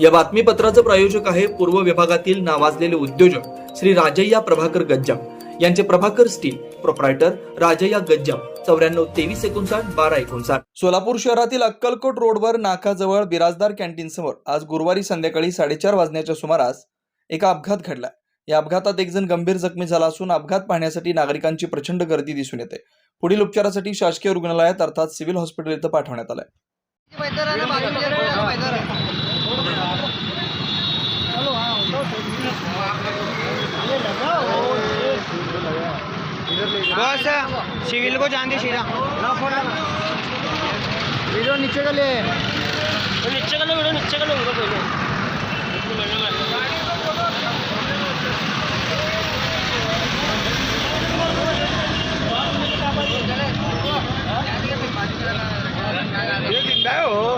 या बातमीपत्राचं प्रायोजक आहे पूर्व विभागातील नावाजलेले उद्योजक श्री राजय्या प्रभाकर गज्जाम. यांचे प्रभाकर स्टील प्रोप्रायटर राजय्या गज्जाम. चौऱ्याण्णव तेवीस एकोणसाठ बारा एकोणसाठ. सोलापूर शहरातील अक्कलकोट रोडवर नाकाजवळ बिराजदार कॅन्टीन समोर आज गुरुवारी संध्याकाळी साडेचार वाजण्याच्या सुमारास एका अपघात घडला. या अपघातात एक जण गंभीर जखमी झाला असून अपघात पाहण्यासाठी नागरिकांची प्रचंड गर्दी दिसून येते. पुढील उपचारासाठी शासकीय रुग्णालयात अर्थात सिव्हिल हॉस्पिटल इथं पाठवण्यात आलंय. बस सिविल को जान दे सीधा वीडियो नीचे का ले नीचे का लो। वीडियो नीचे का लो उनको पहले ये जिंदा है वो जिंदा है वो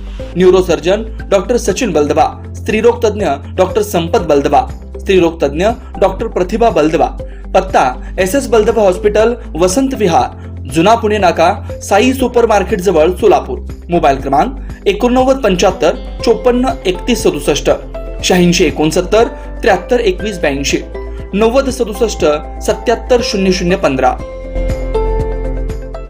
न्यूरोसर्जन डॉक्टर सचिन बलदवा स्त्रीरोग तज्ञ डॉक्टर संपत बलदवा स्त्रीरोग तज्ञ डॉक्टर प्रतिभा बलदवा पत्ता S S Baldawa hospital Vasant Vihar जुना पुणे नाका साई सुपर मार्केट जवळ सोलापूर. मोबाईल क्रमांक एकोणनव्वद पंच्याहत्तर चोपन्न एकतीस सदुसष्ट शहाऐंशी एकोणसत्तर त्र्याहत्तर एकवीस ब्याऐंशी नव्वद सदुसष्ट सत्याहत्तर शून्य शून्य पंधरा.